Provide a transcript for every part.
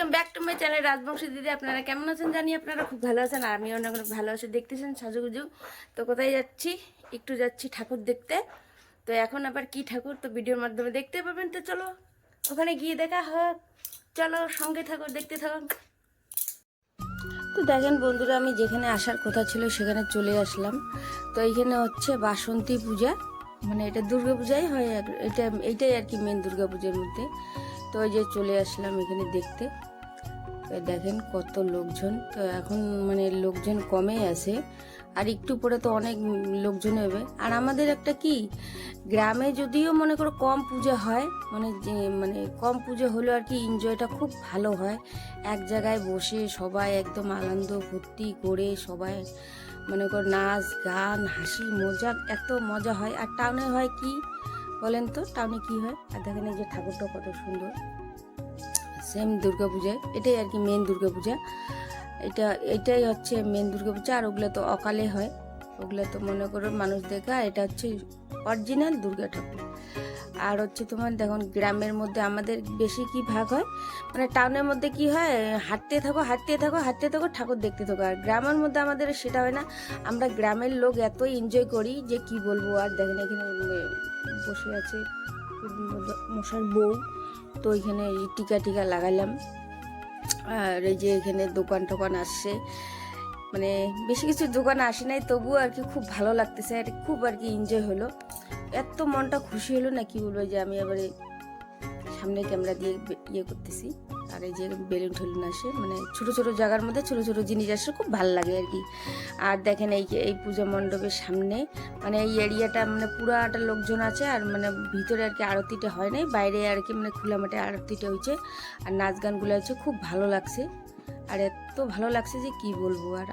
Welcome back to my channel Rajbanshi দিদি আপনারা কেমন আছেন জানি আপনারা খুব ভালো আছেন, আর আমিও অনেক অনেক ভালো আছি। দেখতেছেন সাজুগুজু। তো কোথায় যাচ্ছি? একটু যাচ্ছি ঠাকুর দেখতে। তো এখন আবার কি ঠাকুর? তো ভিডিওর মাধ্যমে দেখতে পাবেন। তো চলো, ওখানে গিয়ে দেখা হোক। চলো, সঙ্গে ঠাকুর দেখতে থাকুন তো দেখেন বন্ধুরা, আমি যেখানে আসার কথা ছিল সেখানে চলে আসলাম। তো এইখানে হচ্ছে বাসন্তী পূজা। মানে এটা দুর্গা পূজাই হয় এটা, এইটাই আর কি মেন দুর্গা পূজার মধ্যে। তো ওই যে চলে আসলাম এখানে দেখতে। দেখেন কত লোকজন। তো এখন মানে লোকজন কমে আছে। আর একটু পরে তো অনেক লোকজন হবে আর আমাদের একটা কি, গ্রামে যদিও মনে করো কম পূজা হয় মানে যে মানে কম পুজো হলেও আর কি এনজয়টা খুব ভালো হয়। এক জায়গায় বসে সবাই একদম আনন্দ ফুর্তি করে সবাই মনে করো নাচ, গান, হাসি, মজা, এত মজা হয়। আর টাউনে হয় কি বলেন তো? টাউনে কি হয়? আর দেখেন এই যে ঠাকুরটা কত সুন্দর। সেম দুর্গা পূজায় এটাই আর কি মেন দুর্গা পূজা। এটা, এটাই হচ্ছে মেন দুর্গা পূজা, আর ওগুলো তো অকালে হয়। ওগুলো তো মনে করো মানুষ দেখা এটা হচ্ছে অরিজিনাল দুর্গা ঠাকুর। আর হচ্ছে তোমার দেখুন গ্রামের মধ্যে আমাদের বেশি কি ভাগ হয়? মানে টাউনের মধ্যে কি হয়? হাঁটতে থাকো হাঁটতে থাকো হাঁটতে থাকো, ঠাকুর দেখতে থাকো। আর গ্রামের মধ্যে আমাদের সেটা হয় না। আমরা গ্রামের লোক এতই এনজয় করি যে কি বলব? আর দেখেন এখানে বসে আছে মশার বউ। তো এখানে টিকা টিকা লাগালাম। আর এই যে এখানে দোকান টোকান আসছে। মানে বেশি কিছু দোকান আসে নাই, তবুও আর কি খুব ভালো লাগতেছে। আর খুব আর কি এনজয় হলো। এত মনটা খুশি হলো না, কি বলব, যে আমি আবার সামনে ক্যামেরা দিয়ে ইয়ে করতেছি। আর এই যে বেলুন ঠেলুন আসে মানে ছোট ছোট জায়গার মধ্যে ছোট ছোট জিনিস আসে খুব ভালো লাগে আর কি। আর দেখেন এই এই পূজা মণ্ডপের সামনে মানে এই এরিয়াটা মানে পুরাটা লোকজন আছে আর মানে ভিতরে আর কি আরতিটা হয় নাই, বাইরে আর কি মানে খোলা মাঠে আরতিটা হয়েছে। আর নাচ গানগুলো হচ্ছে খুব ভালো লাগছে। আর এত ভালো লাগছে যে কি বলব, আর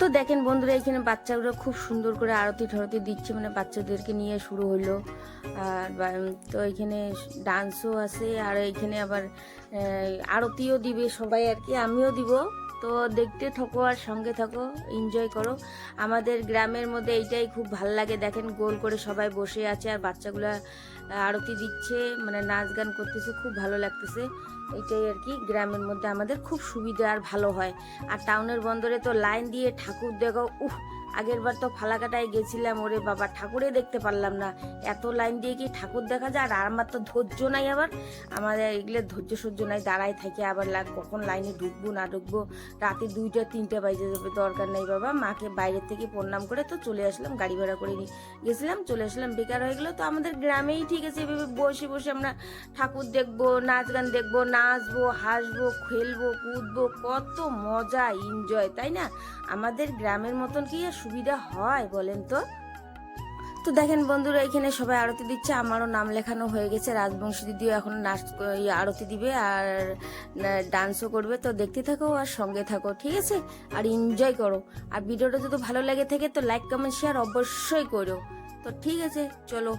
তো দেখেন বন্ধুরা, এখানে বাচ্চাগুলো খুব সুন্দর করে আরতি ঠারতি দিচ্ছে মানে বাচ্চাদেরকে নিয়ে শুরু হলো। আর তো এখানে ডান্সও আছে, আর এখানে আবার আরতিও দিবে সবাই আর কি, আমিও দিব। তো দেখতে থাকো আর সঙ্গে থাকো এনজয় করো। আমাদের গ্রামের মধ্যে এইটাই খুব ভালো লাগে, দেখেন গোল করে সবাই বসে আছে আর বাচ্চাগুলো আরতি দিচ্ছে মানে নাচ গান করতেছে, খুব ভালো লাগতেছে। এইটাই আর কি, গ্রামের মধ্যে আমাদের খুব সুবিধা আর ভালো হয়। আর টাউনের বন্দরে তো লাইন দিয়ে ঠাকুর দেখো উহ আগের বার তো ফালাকাটায় গেছিলাম, ওরে বাবা, ঠাকুরে দেখতে পারলাম না। এত লাইন দিয়ে কি ঠাকুর দেখা যায়? আর আমার তো ধৈর্য নাই আবার। আমাদের এগুলো ধৈর্য সহ্য নাই, দাঁড়ায় থাকে আবার কখন লাইনে ঢুকবো, না ঢুকবো? রাতে দুইটা, তিনটে বাজে যাবে, দরকার নাই বাবা। মাকে বাইরের থেকে প্রণাম করে তো চলে আসলাম, গাড়ি ভাড়া করে নিয়ে গেছিলাম, চলে আসলাম। বেকার হয়ে গেলো তো আমাদের গ্রামেই ঠিক আছে, এভাবে বসে বসে আমরা ঠাকুর দেখব, নাচ গান দেখব, নাচবো, হাসবো, খেলব, কুদবো, কত মজা এনজয় তাই না? আমাদের গ্রামের মতন কি আর সুবিধা হয় বলেন তো? তো দেখেন বন্ধুরা, এখানে সবাই আরতি দিচ্ছে। আমারও নাম লেখানো হয়ে গেছে। রাজবংশী দিদিও এখন নাচ আরতি দিবে আর ডান্সও করবে। তো দেখতে থাকো আর সঙ্গে থাকো, ঠিক আছে? আর এনজয় করো। আর ভিডিওটা যদি ভালো লাগে থাকে, তো লাইক কমেন্ট শেয়ার অবশ্যই করো। তো ঠিক আছে, চলো।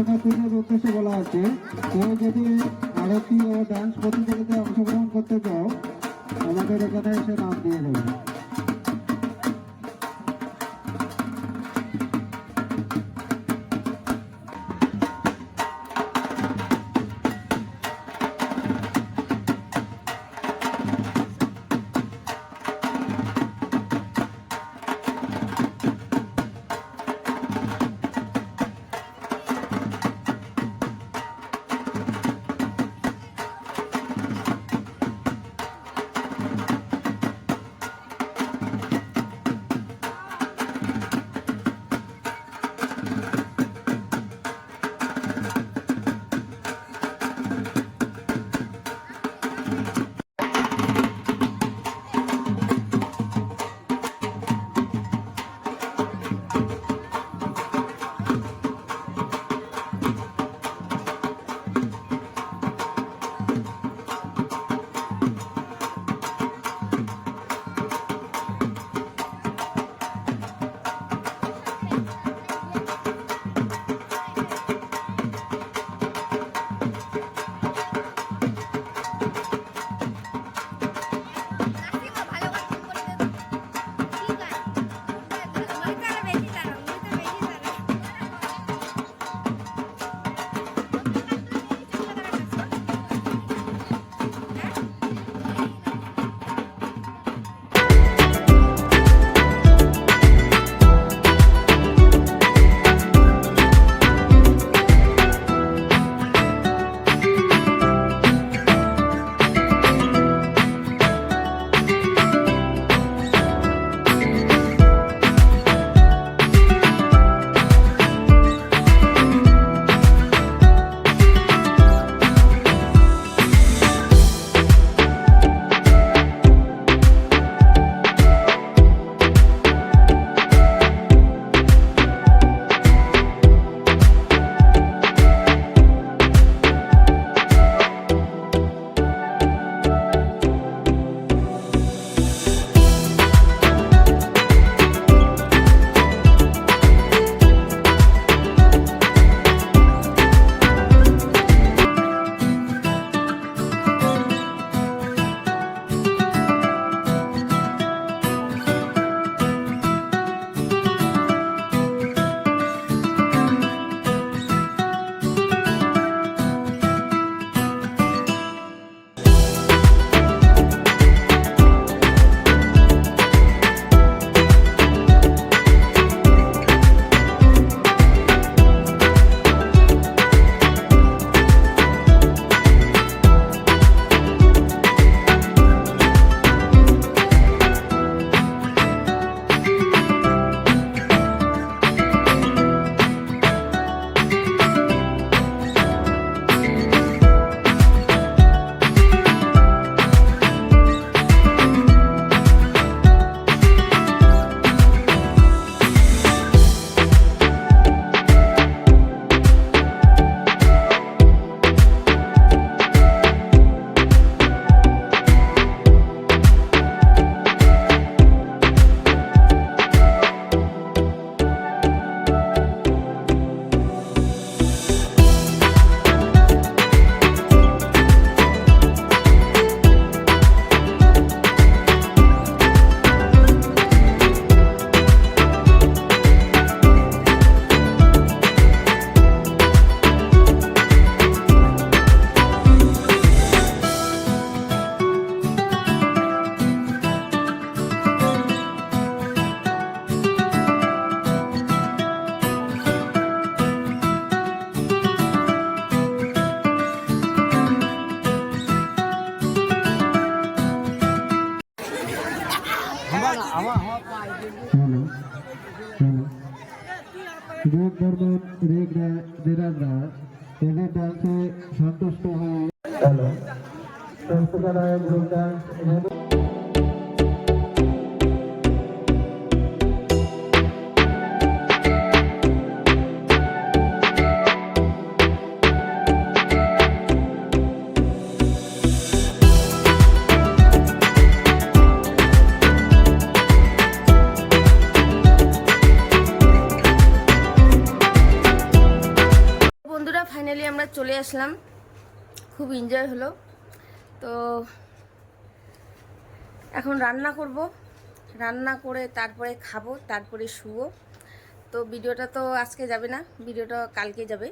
দর্শকের পুজোর উদ্দেশ্যে বলা আছে কেউ যদি আরতি ও ডান্স প্রতিযোগিতায় অংশগ্রহণ করতে চাও আমাদের এখানে এসে নাম দিয়ে দেবে। আক্রমণ রেডাররা এদের ডান্সে সন্তুষ্ট হয়ে। গেল আসলাম। খুব এনজয় হলো। তো এখন রান্না করব। রান্না করে তারপরে খাব, তারপরে শুবো। তো ভিডিওটা তো আজকে যাবে না, ভিডিওটা কালকে যাবে।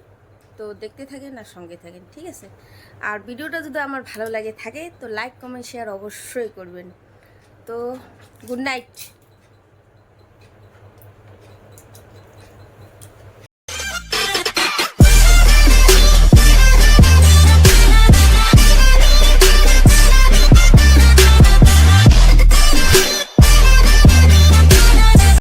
তো দেখতে থাকেন আর সঙ্গে থাকেন, ঠিক আছে? আর ভিডিওটা যদি আমার ভালো লাগে থাকে, তো লাইক কমেন্ট শেয়ার অবশ্যই করবেন। তো গুড নাইট